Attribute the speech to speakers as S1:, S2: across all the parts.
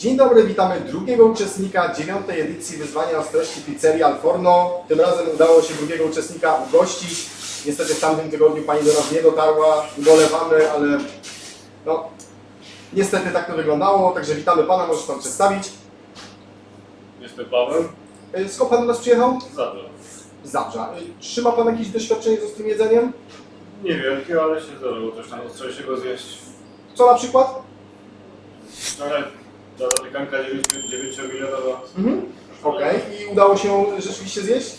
S1: Dzień dobry, witamy drugiego uczestnika dziewiątej edycji wyzwania ostrości pizzerii Alforno. Tym razem udało się drugiego uczestnika ugościć. Niestety w tamtym tygodniu pani do nas nie dotarła, ubolewamy, ale no, niestety tak to wyglądało. Także witamy pana, możesz pan przedstawić.
S2: Jestem Paweł.
S1: Y, Skąd pan do nas przyjechał?
S2: Zabrał.
S1: Z Zabrza. Y, Czy ma pan jakieś doświadczenie z ostrym jedzeniem?
S2: Niewielkie, ale się zdarzyło też tam ostrzejszego zjeść.
S1: Co na przykład?
S2: Wczoraj ta zapiekanka 9-milionowa.
S1: Mhm. Okej. I udało się rzeczywiście zjeść?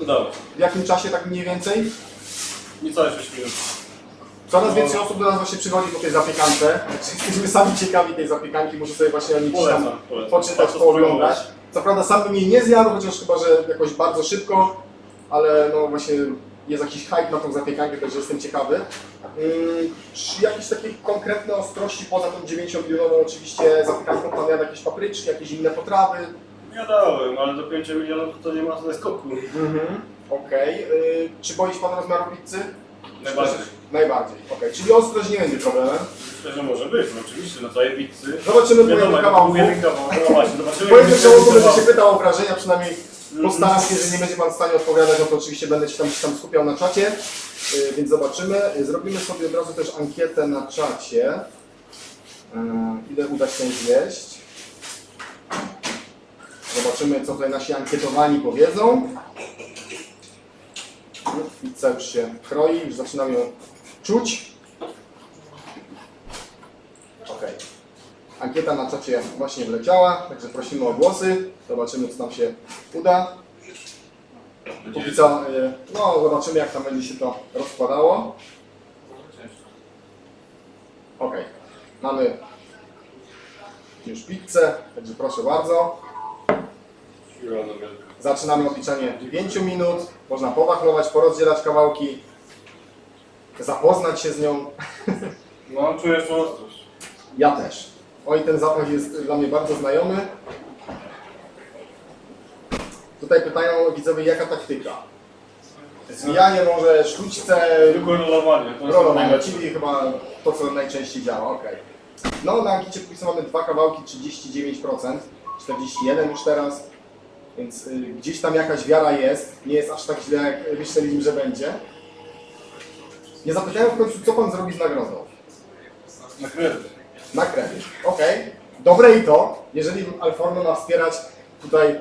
S2: Udało.
S1: W jakim czasie tak mniej więcej?
S2: Niecałe 6 minut.
S1: Coraz więcej osób do nas właśnie przychodzi po tej zapiekance. Jesteśmy sami ciekawi tej zapiekanki, muszę sobie właśnie o niej gdzieś tam
S2: Polecam, polecam.
S1: poczytać,
S2: Warto
S1: pooglądać.
S2: spróbować.
S1: Co prawda sam bym jej nie zjadł, chociaż chyba, że jakoś bardzo szybko, ale no właśnie jest jakiś hype na tą zapiekankę, także jestem ciekawy. Ym, Czy jakieś takie konkretne ostrości poza tą 9-milionową oczywiście zapiekanką pan jadł jakieś papryczki, jakieś inne potrawy?
S2: Jadałem, ale do 5 milionów to nie ma skoku.
S1: Mhm. Okej. Y, Czy boi się pan rozmiaru pizzy?
S2: Najbardziej.
S1: Najbardziej. Okej. Czyli ostrość nie będzie problemem.
S2: Myślę, że może być, no oczywiście, na całej pizzy.
S1: Zobaczymy po
S2: Wiadomo,
S1: jednym
S2: jak
S1: kawałku.
S2: jeden kawał. No właśnie, zobaczymy. Jak będzie
S1: będę się pytał o wrażenia, przynajmniej. Postaram się, jeżeli nie będzie Pan w stanie odpowiadać, no to oczywiście będę się tam, się tam skupiał na czacie, yy, więc zobaczymy. Yy, Zrobimy sobie od razu też ankietę na czacie. Yy, Ile uda się zjeść. Zobaczymy, co tutaj nasi ankietowani powiedzą. No, Pizza już się kroi, już zaczynam ją czuć. Okej. Ankieta na czacie właśnie wleciała, także prosimy o głosy. Zobaczymy, co nam się uda. Póki co, y, no zobaczymy, jak tam będzie się to rozkładało. Ok, mamy już pizzę, także proszę bardzo. Zaczynamy odliczanie 5 minut. Można powachlować, porozdzielać kawałki, zapoznać się z nią.
S2: No, czuję jeszcze ostrość.
S1: Ja też. Oj, ten zapach jest dla mnie bardzo znajomy. Tutaj pytają widzowie, jaka taktyka? Zwijanie może, sztućce,
S2: rolowanie. To jest
S1: rolowanie,
S2: najlepsze.
S1: czyli chyba to, co najczęściej działa, ok. No, na ankiecie póki co mamy dwa kawałki, 39%, 41% już teraz, więc y, gdzieś tam jakaś wiara jest, nie jest aż tak źle, jak myśleliśmy, że będzie. Nie zapytałem w końcu, co Pan zrobi z nagrodą?
S2: Na kredyt.
S1: Na kredyt. Okej. Dobre i to. Jeżeli Alforno ma wspierać tutaj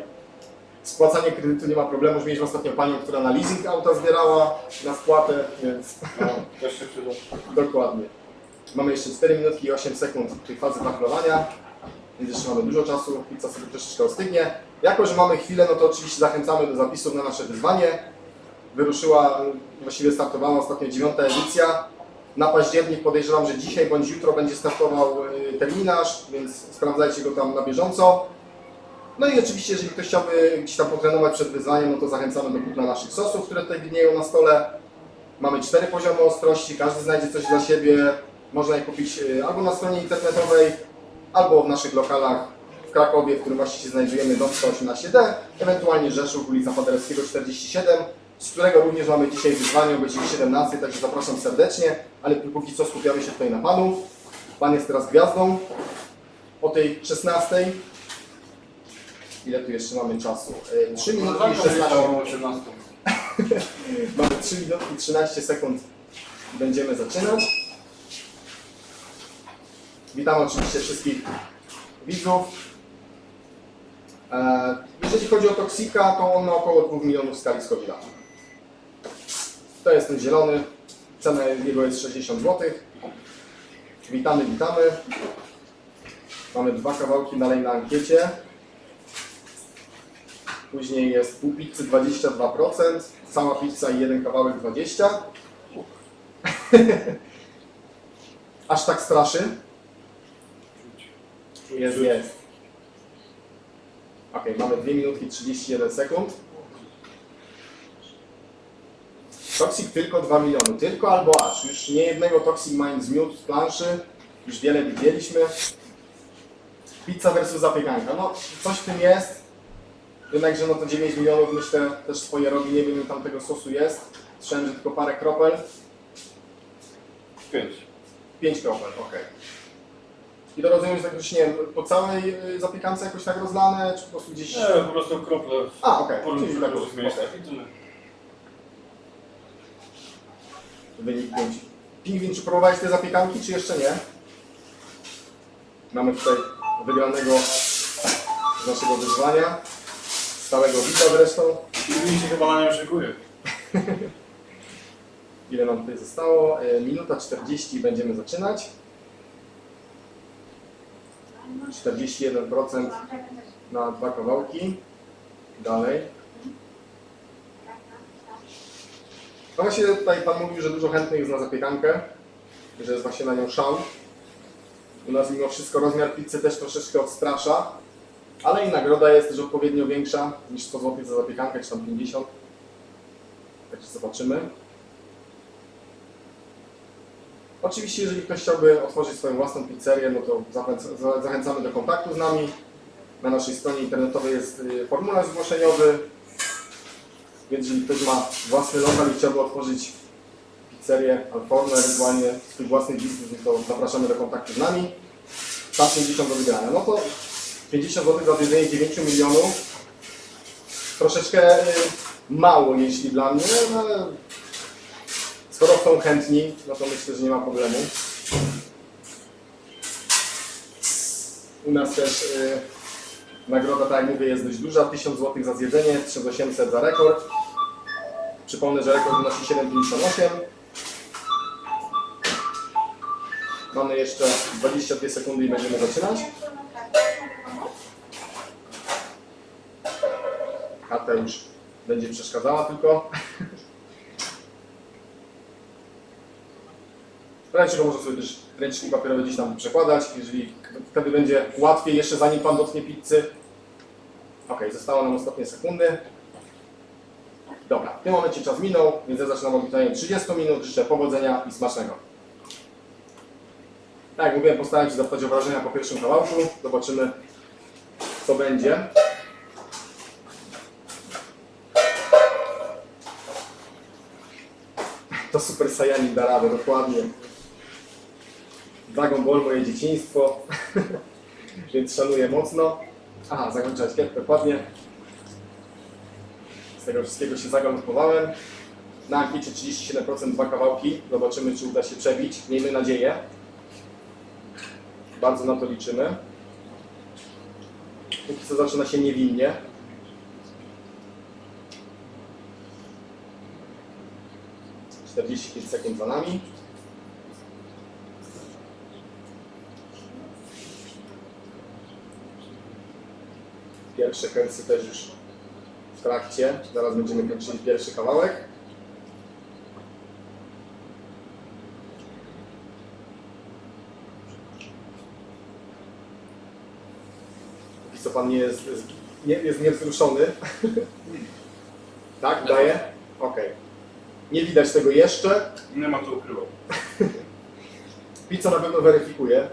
S1: spłacanie kredytu, nie ma problemu. Już mieliśmy ostatnio panią, która na leasing auta zbierała na spłatę, więc
S2: No, też się przyda.
S1: dokładnie. Mamy jeszcze 4 minutki i 8 sekund tej fazy wachlowania, więc jeszcze mamy dużo czasu. Pizza sobie troszeczkę ostygnie. Jako, że mamy chwilę, no to oczywiście zachęcamy do zapisów na nasze wyzwanie. Wyruszyła, właściwie startowała ostatnio dziewiąta edycja. Na październik podejrzewam, że dzisiaj bądź jutro będzie startował y, terminarz, więc sprawdzajcie go tam na bieżąco. No i oczywiście, jeżeli ktoś chciałby gdzieś tam potrenować przed wyzwaniem, no to zachęcamy do kupna naszych sosów, które tutaj widnieją na stole. Mamy cztery poziomy ostrości, każdy znajdzie coś dla siebie. Można je kupić y, albo na stronie internetowej, albo w naszych lokalach w Krakowie, w którym właśnie się znajdujemy, dom 118D, ewentualnie Rzeszów, ulica Paderewskiego 47, z którego również mamy dzisiaj wyzwanie o godzinie 17, także zapraszam serdecznie, ale póki co skupiamy się tutaj na Panu. Pan jest teraz gwiazdą. O tej 16. Ile tu jeszcze mamy czasu? Y, 3 minuty i 16. Mamy 3 minuty i 13 sekund. Będziemy zaczynać. Witam oczywiście wszystkich widzów. E, Jeżeli chodzi o Toksika, to on ma około 2 milionów w skali Scoville'a. To jest ten zielony. Cena jego jest 60 zł. Witamy, witamy. Mamy dwa kawałki dalej na ankiecie. Później jest pół pizzy 22%, cała pizza i jeden kawałek 20%. Aż tak straszy? Jest, jest. Ok, mamy 2 minutki 31 sekund. Toxic tylko 2 miliony, tylko albo aż. Już nie jednego Toxic Mind zmiótł z planszy, już wiele widzieliśmy. Pizza versus zapiekanka, no coś w tym jest. Jednakże no to 9 milionów myślę też swoje robi, nie wiem ile tam tego sosu jest. Słyszałem, że tylko parę kropel.
S2: Pięć.
S1: 5 kropel, ok. I to rozumiem, że tak już nie wiem, po całej y, zapiekance jakoś tak rozlane, czy po prostu gdzieś...
S2: Nie, po prostu krople
S1: A, okej,
S2: po
S1: czyli tak okej.
S2: i tyle.
S1: Wynik 5. Pingwin, czy próbowałeś te zapiekanki, czy jeszcze nie? Mamy tutaj wygranego z naszego wyzwania. Stałego wita zresztą.
S2: Mi się chyba na nią szykuje.
S1: Ile nam tutaj zostało? E, Minuta 40 będziemy zaczynać. 41% na dwa kawałki. Dalej. No właśnie tutaj Pan mówił, że dużo chętnych jest na zapiekankę, że jest właśnie na nią szał. U nas mimo wszystko rozmiar pizzy też troszeczkę odstrasza, ale i nagroda jest też odpowiednio większa niż 100 zł za zapiekankę, czy tam 50. Także zobaczymy. Oczywiście, jeżeli ktoś chciałby otworzyć swoją własną pizzerię, no to zachęc- za- zachęcamy do kontaktu z nami. Na naszej stronie internetowej jest y, formularz zgłoszeniowy, więc jeżeli ktoś ma własny lokal i chciałby otworzyć pizzerię Alforno, ewentualnie swój własny biznes, to zapraszamy do kontaktu z nami. Czas 50 do wygrania. No to 50 zł za zjedzenie 9 milionów. Troszeczkę y, mało, jeśli dla mnie, ale skoro są chętni, no to myślę, że nie ma problemu. U nas też y, nagroda, tak jak mówię, jest dość duża. 1000 zł za zjedzenie, 3800 za rekord. Przypomnę, że rekord wynosi 7,58. Mamy jeszcze 22 sekundy i będziemy zaczynać. Karta już będzie przeszkadzała tylko. Ręcznego można sobie też ręczniki papierowe gdzieś tam przekładać, jeżeli wtedy będzie łatwiej jeszcze zanim Pan dotknie pizzy. Ok, zostało nam ostatnie sekundy. Dobra, w tym momencie czas minął, więc ja zaczynam od pytania 30 minut. Życzę powodzenia i smacznego. Tak jak mówiłem, postaram się zapytać o wrażenia po pierwszym kawałku. Zobaczymy, co będzie. To Super Saiyanin da radę, dokładnie. Dragon Ball moje dzieciństwo, więc szanuję mocno. Aha, zakończyłeś kiep, dokładnie. Z tego wszystkiego się zagalopowałem. Na ankiecie 37% dwa kawałki. Zobaczymy, czy uda się przebić. Miejmy nadzieję. Bardzo na to liczymy. Póki co zaczyna się niewinnie. Czterdzieści sekund za nami. Pierwsze kęsy też już w trakcie. Zaraz będziemy kończyli pierwszy kawałek. Póki co pan nie jest, jest, nie, jest niewzruszony. tak, daje? Okej. Nie widać tego jeszcze.
S2: Nie ma to ukrywał.
S1: Pizza na pewno weryfikuje.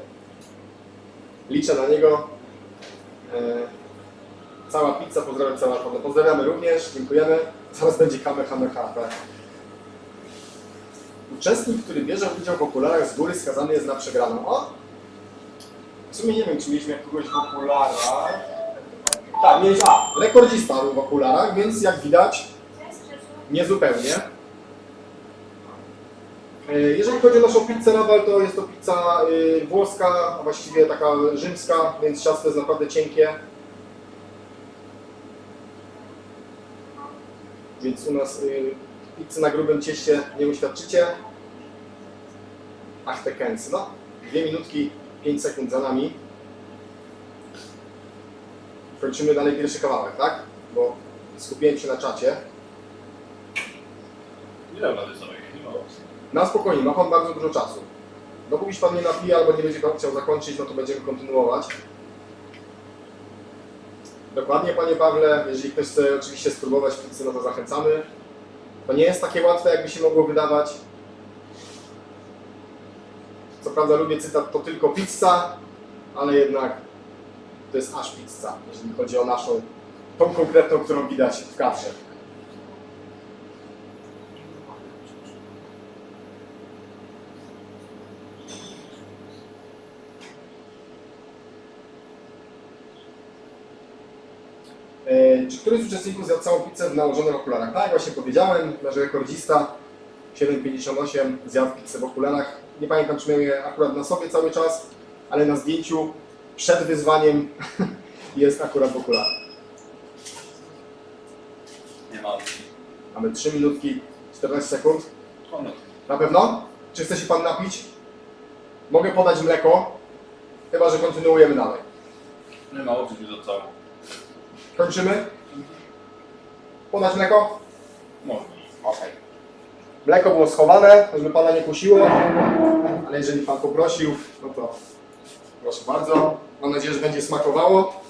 S1: Liczę na niego. E, cała pizza, pozdrawiam całą Alfonę. Pozdrawiamy również, dziękujemy. Zaraz będzie Kamehameha. Uczestnik, który bierze udział w okularach z góry skazany jest na przegraną. O! W sumie nie wiem, czy mieliśmy kogoś w okularach. Tak, mieliśmy. A, rekordzista był w okularach, więc jak widać, niezupełnie. E, Jeżeli chodzi o naszą pizzę Nawal, to jest to pizza y, włoska, a właściwie taka rzymska, więc ciasto jest naprawdę cienkie. Więc u nas y, pizzy na grubym cieście nie uświadczycie. Ach, te kęsy, no. Dwie minutki, 5 sekund za nami. Kończymy dalej pierwszy kawałek, tak? Bo skupiłem się na czacie.
S2: Nie rady sobie, nie ma opcji.
S1: Na spokojnie, ma Pan bardzo dużo czasu. Dopóki się Pan nie napije albo nie będzie Pan chciał zakończyć, no to będziemy kontynuować. Dokładnie, Panie Pawle. Jeżeli ktoś chce oczywiście spróbować pizzy, no to zachęcamy. To nie jest takie łatwe, jakby się mogło wydawać. Co prawda lubię cytat, to tylko pizza, ale jednak to jest aż pizza, jeżeli chodzi o naszą, tą konkretną, którą widać w kadrze. E, Czy któryś z uczestników zjadł całą pizzę w nałożonych okularach? Tak, właśnie powiedziałem, nasz rekordzista 7,58 zjadł pizzę w okularach. Nie pamiętam, czy miał je akurat na sobie cały czas, ale na zdjęciu przed wyzwaniem jest akurat w okularach.
S3: Nie ma opcji.
S1: Mamy 3 minutki, 14 sekund.
S3: Ono.
S1: Na pewno? Czy chce się Pan napić? Mogę podać mleko, chyba że kontynuujemy dalej.
S3: Nie ma opcji do całego.
S1: Kończymy? Podać mleko?
S3: Można.
S1: Okej. Mleko było schowane, żeby Pana nie kusiło, ale jeżeli Pan poprosił, no to proszę bardzo. Mam nadzieję, że będzie smakowało.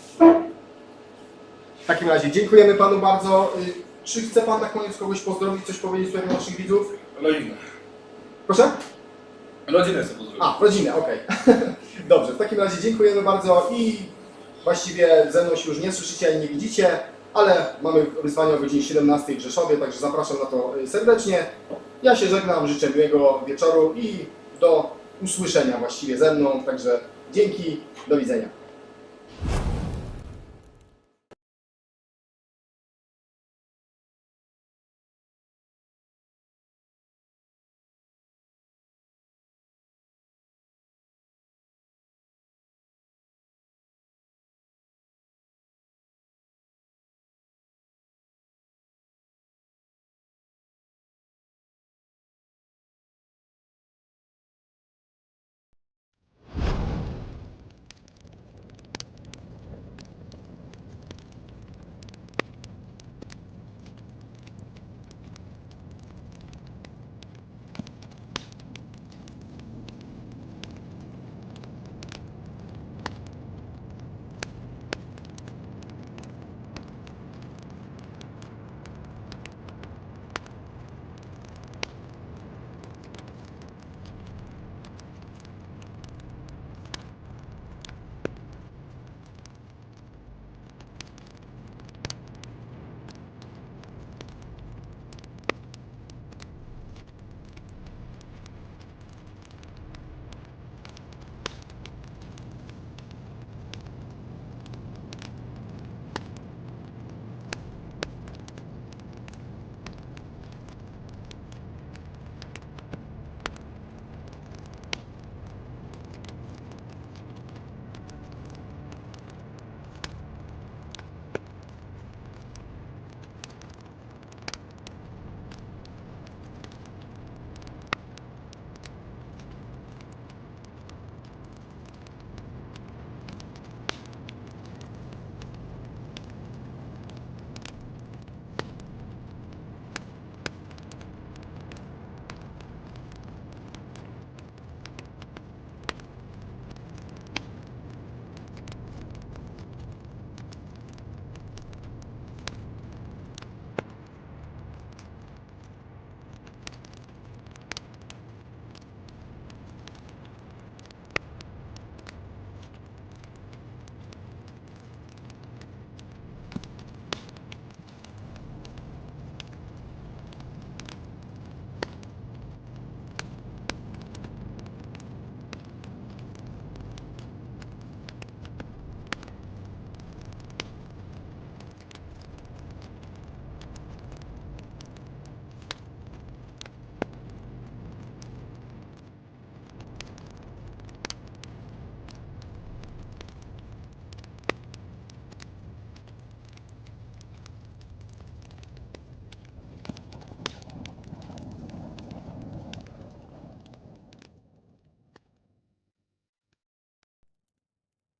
S1: W takim razie dziękujemy Panu bardzo. Y, Czy chce Pan na koniec kogoś pozdrowić, coś powiedzieć tutaj do naszych widzów?
S3: Rodzinę.
S1: Proszę?
S3: Rodzinę chcę pozdrowić.
S1: A, rodzinę, okej. Dobrze, w takim razie dziękujemy bardzo i właściwie ze mną się już nie słyszycie ani nie widzicie, ale mamy wyzwanie o godzinie 17 w Rzeszowie, także zapraszam na to y, serdecznie. Ja się żegnam, życzę miłego wieczoru i do usłyszenia właściwie ze mną, także dzięki, do widzenia.